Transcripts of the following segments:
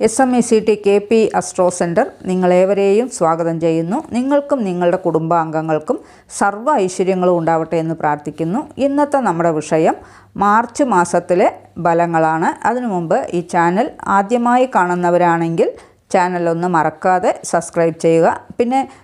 S M E C T K P astro centre നിങ്ങളേവരെയും സ്വാഗതം ചെയ്യുന്നു. നിങ്ങൾക്കും നിങ്ങളുടെ കുടുംബാംഗങ്ങൾക്കും സർവ ഐശ്വര്യങ്ങളും ഉണ്ടാവട്ടെ എന്ന് പ്രാർത്ഥിക്കുന്നു. ഇന്നത്തെ നമ്മുടെ വിഷയം മാർച്ച് മാസത്തിലെ ഫലങ്ങളാണ്. അതിനു മുമ്പ് ഈ ചാനൽ ആദ്യമായി കാണുന്നവരാണെങ്കിൽ ചാനൽ ഒന്ന് മറക്കാതെ സബ്സ്ക്രൈബ് ചെയ്യുക. പിന്നെ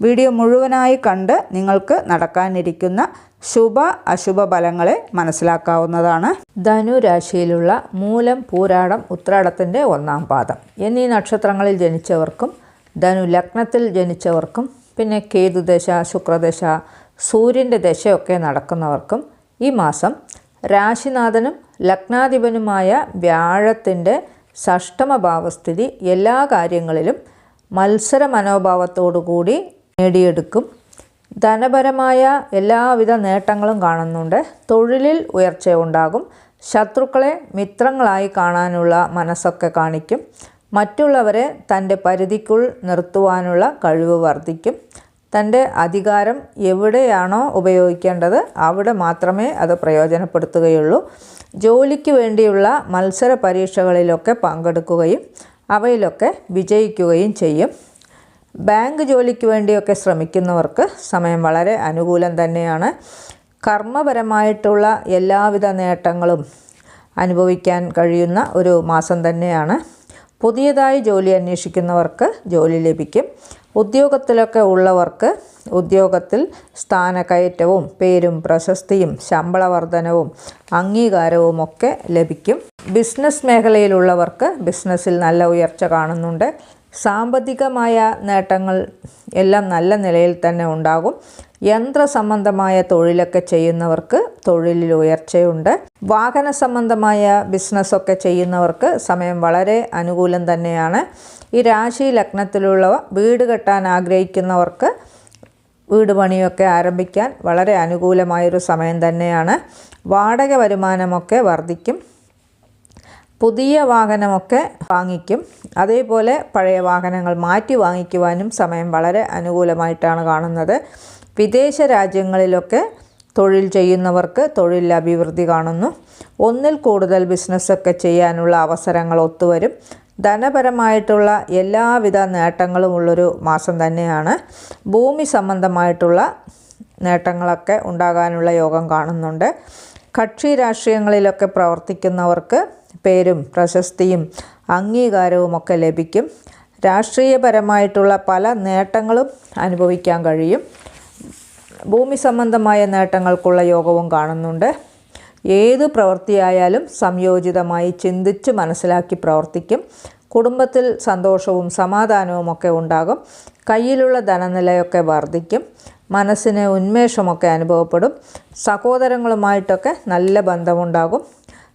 വീഡിയോ മുഴുവനായി കണ്ട് നിങ്ങൾക്ക് നടക്കാനിരിക്കുന്ന ശുഭ അശുഭ ഫലങ്ങളെ മനസ്സിലാക്കാവുന്നതാണ്. ധനു രാശിയിലുള്ള മൂലം പൂരാടം ഉത്രാടത്തിന്റെ ഒന്നാം പാദം. എന്നീ നക്ഷത്രങ്ങളിൽ ജനിച്ചവർക്കും ധനു ലഗ്നത്തിൽ ജനിച്ചവർക്കും പിന്നെ കേതുദശ ശുക്രദശ സൂര്യന്റെ ദശയൊക്കെ നടക്കുന്നവർക്കും ഈ മാസം രാശിനാഥനും ലഗ്നാധിപനുമായ വ്യാഴത്തിന്റെ ഷഷ്ടമഭാവസ്ഥിതി എല്ലാ കാര്യങ്ങളിലും മത്സര മനോഭാവത്തോടുകൂടി നേടിയെടുക്കും. ധനപരമായ എല്ലാവിധ നേട്ടങ്ങളും കാണുന്നുണ്ട്. തൊഴിലിൽ ഉയർച്ച ഉണ്ടാകും ശത്രുക്കളെ മിത്രങ്ങളായി കാണാനുള്ള മനസ്സൊക്കെ കാണിക്കും. മറ്റുള്ളവരെ തന്റെ പരിധിക്കുൾ നിർത്തുവാനുള്ള കഴിവ് വർദ്ധിക്കും. തന്റെ അധികാരം എവിടെയാണോ ഉപയോഗിക്കേണ്ടത് അവിടെ മാത്രമേ അത് പ്രയോജനപ്പെടുത്തുകയുള്ളൂ. ജോലിക്ക് വേണ്ടിയുള്ള മത്സര പരീക്ഷകളിലൊക്കെ പങ്കെടുക്കുകയും അവയിലൊക്കെ വിജയിക്കുകയും ചെയ്യും. ബാങ്ക് ജോലിക്ക് വേണ്ടിയൊക്കെ ശ്രമിക്കുന്നവർക്ക് സമയം വളരെ അനുകൂലം തന്നെയാണ്. കർമ്മപരമായിട്ടുള്ള എല്ലാവിധ നേട്ടങ്ങളും അനുഭവിക്കാൻ കഴിയുന്ന ഒരു മാസം തന്നെയാണ്. പുതിയതായി ജോലി അന്വേഷിക്കുന്നവർക്ക് ജോലി ലഭിക്കും. ഉദ്യോഗത്തിലൊക്കെ ഉള്ളവർക്ക് ഉദ്യോഗത്തിൽ സ്ഥാനക്കയറ്റവും പേരും പ്രശസ്തിയും ശമ്പള വർധനവും അംഗീകാരവും ഒക്കെ ലഭിക്കും. ബിസിനസ് മേഖലയിലുള്ളവർക്ക് ബിസിനസ്സിൽ നല്ല ഉയർച്ച കാണുന്നുണ്ട്. സാമ്പത്തികമായ നേട്ടങ്ങൾ എല്ലാം നല്ല നിലയിൽ തന്നെ ഉണ്ടാകും. യന്ത്ര സംബന്ധമായ തൊഴിലൊക്കെ ചെയ്യുന്നവർക്ക് തൊഴിലിൽ ഉയർച്ചയുണ്ട്. വാഹന സംബന്ധമായ ബിസിനസ്സൊക്കെ ചെയ്യുന്നവർക്ക് സമയം വളരെ അനുകൂലം തന്നെയാണ്. ഈ രാശി ലഗ്നത്തിലുള്ളവ വീട് കെട്ടാൻ ആഗ്രഹിക്കുന്നവർക്ക് വീട് പണിയൊക്കെ ആരംഭിക്കാൻ വളരെ അനുകൂലമായൊരു സമയം തന്നെയാണ്. വാടക വരുമാനമൊക്കെ വർദ്ധിക്കും. പുതിയ വാഹനമൊക്കെ വാങ്ങിക്കും. അതേപോലെ പഴയ വാഹനങ്ങൾ മാറ്റി വാങ്ങിക്കുവാനും സമയം വളരെ അനുകൂലമായിട്ടാണ് കാണുന്നത്. വിദേശ രാജ്യങ്ങളിലൊക്കെ തൊഴിൽ ചെയ്യുന്നവർക്ക് തൊഴിൽ അഭിവൃദ്ധി കാണുന്നു. ഒന്നിൽ കൂടുതൽ ബിസിനസ്സൊക്കെ ചെയ്യാനുള്ള അവസരങ്ങൾ ഒത്തുവരും. ധനപരമായിട്ടുള്ള എല്ലാവിധ നേട്ടങ്ങളും ഉള്ളൊരു മാസം തന്നെയാണ്. ഭൂമി സംബന്ധമായിട്ടുള്ള നേട്ടങ്ങളൊക്കെ ഉണ്ടാകാനുള്ള യോഗം കാണുന്നുണ്ട്. കക്ഷി രാഷ്ട്രീയങ്ങളിലൊക്കെ പ്രവർത്തിക്കുന്നവർക്ക് പേരും പ്രശസ്തിയും അംഗീകാരവും ഒക്കെ ലഭിക്കും. രാഷ്ട്രീയപരമായിട്ടുള്ള പല നേട്ടങ്ങളും അനുഭവിക്കാൻ കഴിയും. ഭൂമി സംബന്ധമായ നേട്ടങ്ങൾക്കുള്ള യോഗവും കാണുന്നുണ്ട്. ഏത് പ്രവൃത്തിയായാലും സംയോജിതമായി ചിന്തിച്ച് മനസ്സിലാക്കി പ്രവർത്തിക്കും. കുടുംബത്തിൽ സന്തോഷവും സമാധാനവും ഒക്കെ ഉണ്ടാകും. കയ്യിലുള്ള ധനനിലയൊക്കെ വർദ്ധിക്കും. മനസ്സിന് ഉന്മേഷമൊക്കെ അനുഭവപ്പെടും. സഹോദരങ്ങളുമായിട്ടൊക്കെ നല്ല ബന്ധമുണ്ടാകും.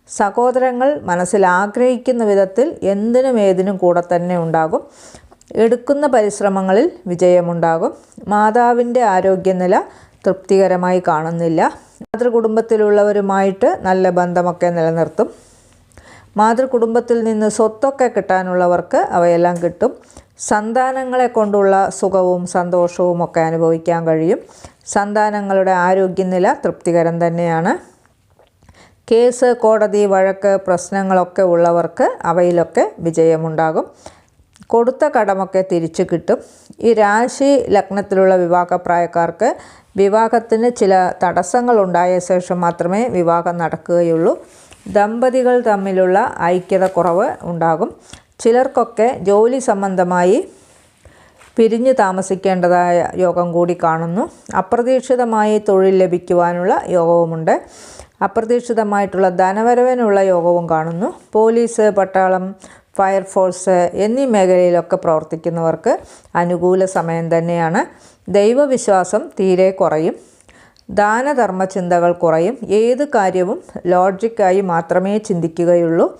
സഹോദരങ്ങൾ മനസ്സിൽ ആഗ്രഹിക്കുന്ന വിധത്തിൽ എന്തിനും ഏതിനും കൂടെ തന്നെ ഉണ്ടാകും. എടുക്കുന്ന പരിശ്രമങ്ങളിൽ വിജയമുണ്ടാകും. മാതാവിന്റെ ആരോഗ്യനില തൃപ്തികരമായി കാണുന്നില്ല. മാതൃകുടുംബത്തിലുള്ളവരുമായിട്ട് നല്ല ബന്ധമൊക്കെ നിലനിർത്തും. മാതൃകുടുംബത്തിൽ നിന്ന് സ്വത്തൊക്കെ കിട്ടാനുള്ളവർക്ക് അവയെല്ലാം കിട്ടും. സന്താനങ്ങളെ കൊണ്ടുള്ള സുഖവും സന്തോഷവും ഒക്കെ അനുഭവിക്കാൻ കഴിയും. സന്താനങ്ങളുടെ ആരോഗ്യനില തൃപ്തികരം തന്നെയാണ്. കേസ് കോടതി വഴക്ക് പ്രശ്നങ്ങളൊക്കെ ഉള്ളവർക്ക് അവയിലൊക്കെ വിജയമുണ്ടാകും. കൊടുത്ത കടമൊക്കെ തിരിച്ചു കിട്ടും. ഈ രാശി ലഗ്നത്തിലുള്ള വിവാഹപ്രായക്കാർക്ക് വിവാഹത്തിന് ചില തടസ്സങ്ങൾ ഉണ്ടായ ശേഷം മാത്രമേ വിവാഹം നടക്കുകയുള്ളൂ. ദമ്പതികൾ തമ്മിലുള്ള ഐക്യത കുറവ് ഉണ്ടാകും. ചിലർക്കൊക്കെ ജോലി സംബന്ധമായി പിരിഞ്ഞു താമസിക്കേണ്ടതായ യോഗം കൂടി കാണുന്നു. അപ്രതീക്ഷിതമായി തൊഴിൽ ലഭിക്കുവാനുള്ള യോഗവുമുണ്ട്. അപ്രതീക്ഷിതമായിട്ടുള്ള ധനവരവിനുള്ള യോഗവും കാണുന്നു. പോലീസ് പട്ടാളം ഫയർഫോഴ്സ് എന്നീ മേഖലയിലൊക്കെ പ്രവർത്തിക്കുന്നവർക്ക് അനുകൂല സമയം തന്നെയാണ്. ദൈവവിശ്വാസം തീരെ കുറയും. ദാനധർമ്മ ചിന്തകൾ കുറയും. ഏത് കാര്യവും ലോജിക്കായി മാത്രമേ ചിന്തിക്കുകയുള്ളൂ.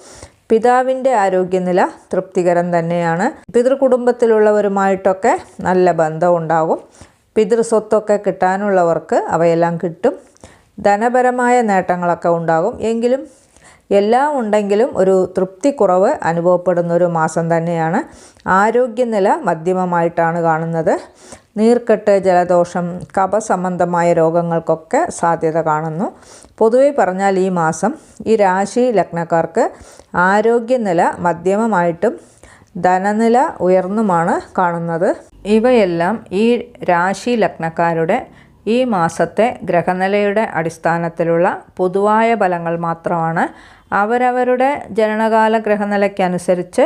പിതാവിന്റെ ആരോഗ്യനില തൃപ്തികരം തന്നെയാണ്. പിതൃകുടുംബത്തിലുള്ളവരുമായിട്ടൊക്കെ നല്ല ബന്ധം ഉണ്ടാകും പിതൃസ്വത്തൊക്കെ കിട്ടാനുള്ളവർക്ക് അവയെല്ലാം കിട്ടും. ധനപരമായ നേട്ടങ്ങളൊക്കെ ഉണ്ടാകും. എങ്കിലും എല്ലാം ഉണ്ടെങ്കിലും ഒരു തൃപ്തിക്കുറവ് അനുഭവപ്പെടുന്ന ഒരു മാസം തന്നെയാണ്. ആരോഗ്യനില മധ്യമമായിട്ടാണ് കാണുന്നത്. നീർക്കെട്ട് ജലദോഷം കപസംബന്ധമായ രോഗങ്ങൾക്കൊക്കെ സാധ്യത കാണുന്നു. പൊതുവെ പറഞ്ഞാൽ ഈ മാസം ഈ രാശി ലഗ്നക്കാർക്ക് ആരോഗ്യനില മധ്യമമായിട്ടും ധനനില ഉയർന്നുമാണ് കാണുന്നത്. ഇവയെല്ലാം ഈ രാശി ലഗ്നക്കാരുടെ ഈ മാസത്തെ ഗ്രഹനിലയുടെ അടിസ്ഥാനത്തിലുള്ള പൊതുവായ ഫലങ്ങൾ മാത്രമാണ്. അവരവരുടെ ജനനകാല ഗ്രഹനിലയ്ക്കനുസരിച്ച്